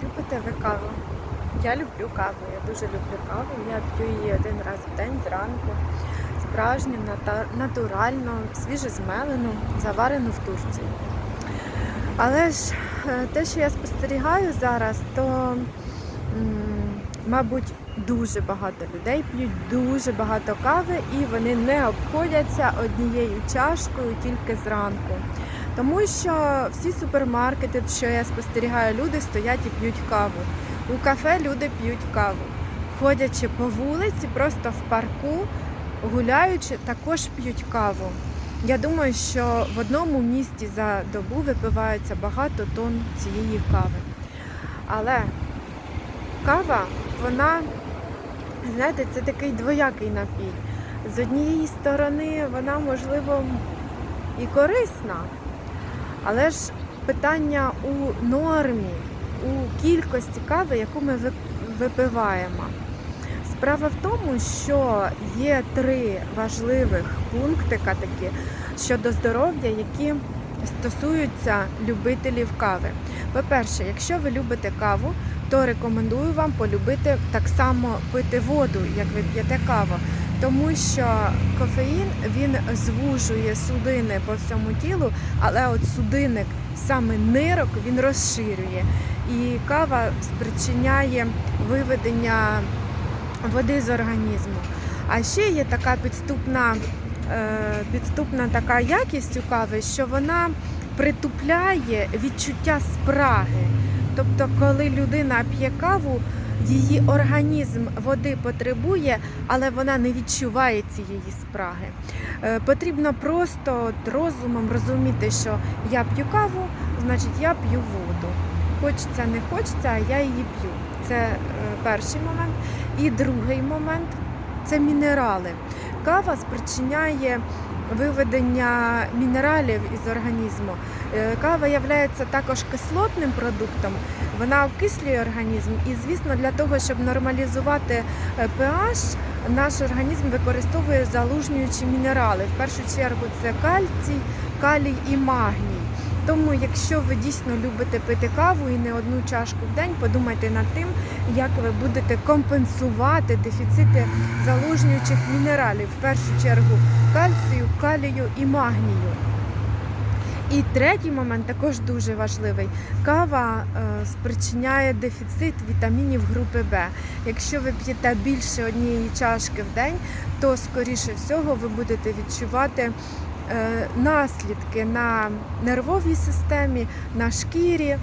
Чи любите ви каву? Я люблю каву, я дуже люблю каву. Я п'ю її один раз в день зранку. Справжню, натуральну, свіжезмелену, заварену в Турції. Але ж е, те, що я спостерігаю зараз, то, мабуть, дуже багато людей п'ють дуже багато кави і вони не обходяться однією чашкою тільки зранку. Тому що всі супермаркети, що я спостерігаю, люди стоять і п'ють каву. У кафе люди п'ють каву. Ходячи по вулиці, просто в парку, гуляючи, також п'ють каву. Я думаю, що в одному місті за добу випивається багато тонн цієї кави. Але кава, вона, знаєте, це такий двоякий напій. З однієї сторони, вона, можливо, і корисна, але ж питання у нормі, у кількості кави, яку ми випиваємо. Справа в тому, що є три важливих пунктика такі щодо здоров'я, які стосуються любителів кави. По-перше, якщо ви любите каву, то рекомендую вам полюбити так само пити воду, як ви п'єте каву. Тому що кофеїн він звужує судини по всьому тілу, але от судинник саме нирок він розширює. І кава спричиняє виведення води з організму. А ще є така підступна, е, підступна така якість у кави, що вона притупляє відчуття спраги. Тобто, коли людина п'є каву, її організм води потребує, але вона не відчуває цієї спраги. Е, Потрібно просто розумом розуміти, що я п'ю каву, значить я п'ю воду. Хочеться, не хочеться, а я її п'ю. Це е, перший момент. І другий момент це мінерали. Кава спричиняє виведення мінералів із організму. Е, Кава є також кислотним продуктом, вона окислює організм. І, звісно, для того, щоб нормалізувати е, pH, наш організм використовує залужнюючі мінерали. В першу чергу це кальцій, калій і магній. Тому, якщо ви дійсно любите пити каву і не одну чашку в день, подумайте над тим, як ви будете компенсувати дефіцити залужнюючих мінералів, в першу чергу кальцію, калію і магнію. І третій момент також дуже важливий. Кава е, спричиняє дефіцит вітамінів групи Б. Якщо ви п'єте більше однієї чашки в день, то скоріше всього ви будете відчувати наслідки на нервовій системі, на шкірі,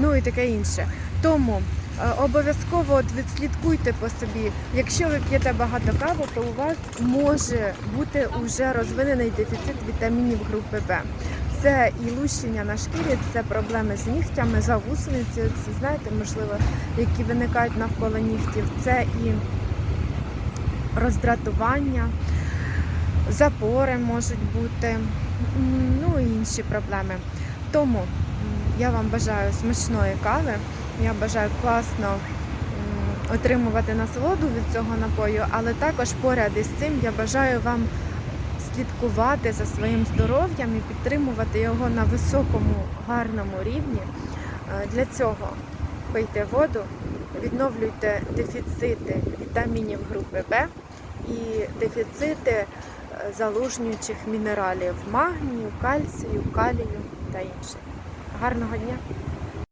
ну і таке інше. Тому е, обов'язково відслідкуйте по собі. Якщо ви п'єте багато кави, то у вас може бути вже розвинений дефіцит вітамінів групи Б. Це і лущення на шкірі, це проблеми з нігтями, завусениці, ці, знаєте, можливо, які виникають навколо нігтів. Це і роздратування, запори можуть бути, ну і інші проблеми. Тому я вам бажаю смачної кави. Я бажаю класно отримувати насолоду від цього напою, але також поряд із цим я бажаю вам слідкувати за своїм здоров'ям і підтримувати його на високому, гарному рівні. Е, Для цього пийте воду, відновлюйте дефіцити вітамінів групи Б і дефіцити залужнюючих мінералів магнію, кальцію, калію та інших. Гарного дня!